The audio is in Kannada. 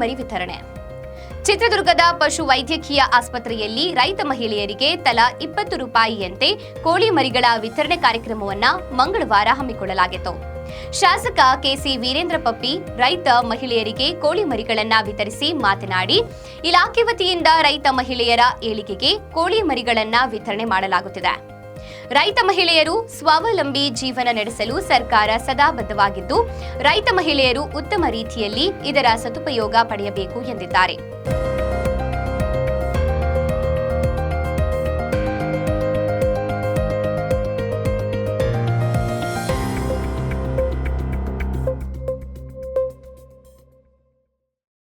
ಮರಿ ವಿತರಣೆ. ಚಿತ್ರದುರ್ಗದ ಪಶು ವೈದ್ಯಕೀಯ ಆಸ್ಪತ್ರೆಯಲ್ಲಿ ರೈತ ಮಹಿಳೆಯರಿಗೆ ತಲಾ ಇಪ್ಪತ್ತು ರೂಪಾಯಿಯಂತೆ ಕೋಳಿ ಮರಿಗಳ ವಿತರಣೆ ಕಾರ್ಯಕ್ರಮವನ್ನು ಮಂಗಳವಾರ ಹಮ್ಮಿಕೊಳ್ಳಲಾಗಿತ್ತು. ಶಾಸಕ ಕೆಸಿ ವೀರೇಂದ್ರ ಪಪ್ಪಿ ರೈತ ಮಹಿಳೆಯರಿಗೆ ಕೋಳಿ ಮರಿಗಳನ್ನು ವಿತರಿಸಿ ಮಾತನಾಡಿ, ಇಲಾಖೆ ವತಿಯಿಂದ ರೈತ ಮಹಿಳೆಯರ ಏಳಿಗೆಗೆ ಕೋಳಿ ಮರಿಗಳನ್ನು ವಿತರಣೆ ಮಾಡಲಾಗುತ್ತಿದೆ. ರೈತ ಮಹಿಳೆಯರು ಸ್ವಾವಲಂಬಿ ಜೀವನ ನಡೆಸಲು ಸರ್ಕಾರ ಸದಾ ಬದ್ಧವಾಗಿದ್ದು, ರೈತ ಮಹಿಳೆಯರು ಉತ್ತಮ ರೀತಿಯಲ್ಲಿ ಇದರ ಸದುಪಯೋಗ ಪಡೆಯಬೇಕು ಎಂದಿದ್ದಾರೆ.